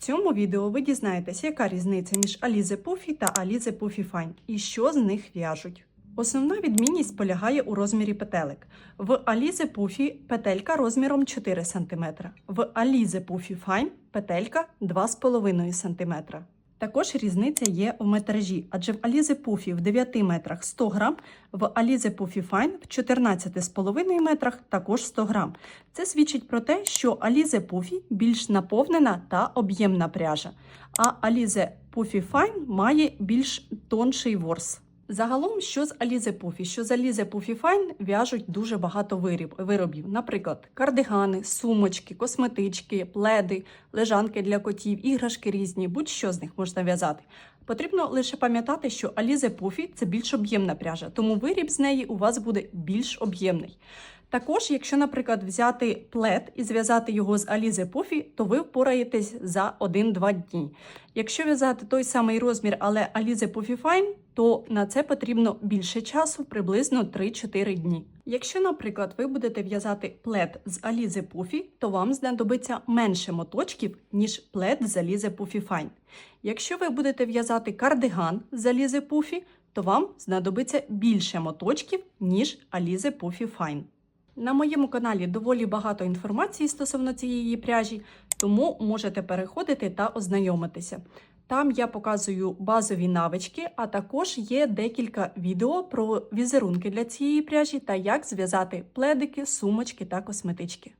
В цьому відео ви дізнаєтесь, яка різниця між Alize Puffy та Alize Puffy Fine і що з них в'яжуть. Основна відмінність полягає у розмірі петелек. В Alize Puffy петелька розміром 4 см, в Alize Puffy Fine петелька 2,5 см. Також різниця є в метражі, адже в Алізе Пуфі в 9 метрах 100 грам, в Alize Пуфі Файн в 14,5 метрах також 100 грам. Це свідчить про те, що Алізе Пуфі більш наповнена та об'ємна пряжа, а Алізе Пуфі Файн має більш тонший ворс. Загалом, що з Alize Puffy, що з Alize Puffy Fine в'яжуть дуже багато виріб, виробів. Наприклад, кардигани, сумочки, косметички, пледи, лежанки для котів, іграшки різні, будь-що з них можна в'язати. Потрібно лише пам'ятати, що Alize Puffy – це більш об'ємна пряжа, тому виріб з неї у вас буде більш об'ємний. Також, якщо, наприклад, взяти плед і зв'язати його з Alize Puffy, то ви впораєтесь за 1-2 дні. Якщо в'язати той самий розмір, але Alize Puffy Fine, то на це потрібно більше часу, приблизно 3-4 дні. Якщо, наприклад, ви будете в'язати плед з Алізи Пуфі, то вам знадобиться менше моточків, ніж плед з Алізи Puffy Fine. Якщо ви будете в'язати кардиган з Алізи Пуфі, то вам знадобиться більше моточків, ніж Алізи Пуфі Fine. На моєму каналі доволі багато інформації стосовно цієї пряжі, тому можете переходити та ознайомитися. Там я показую базові навички, а також є декілька відео про візерунки для цієї пряжі та як зв'язати пледики, сумочки та косметички.